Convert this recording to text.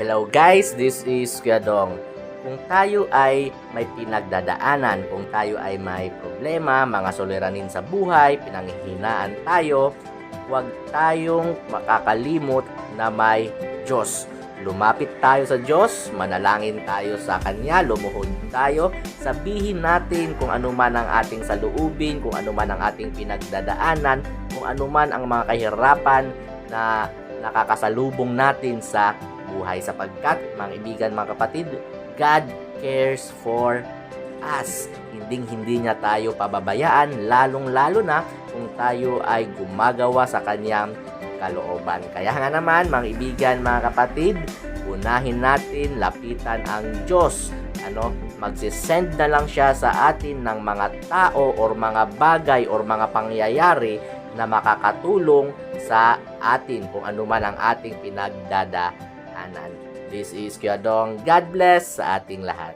Hello guys, this is Kuya Dong. Kung tayo ay may pinagdadaanan, kung tayo ay may problema, mga suliranin sa buhay, pinanghihinaan tayo, huwag tayong makakalimot na may Diyos. Lumapit tayo sa Diyos, manalangin tayo sa Kanya, lumuhod tayo, sabihin natin kung ano man ang ating saluubin, kung ano man ang ating pinagdadaanan, kung ano man ang mga kahirapan na nakakasalubong natin sa buhay sapagkat mga ibigan mga kapatid God cares for us. Hinding hindi niya tayo pababayaan lalong lalo na kung tayo ay gumagawa sa kanyang kalooban. Kaya nga naman mga ibigan mga kapatid unahin natin lapitan ang Diyos. Ano? Magsisend na lang siya sa atin ng mga tao or mga bagay or mga pangyayari na makakatulong sa atin. Kung ano man ang ating pinagdadaanan. This is Kuya. God bless sa ating lahat.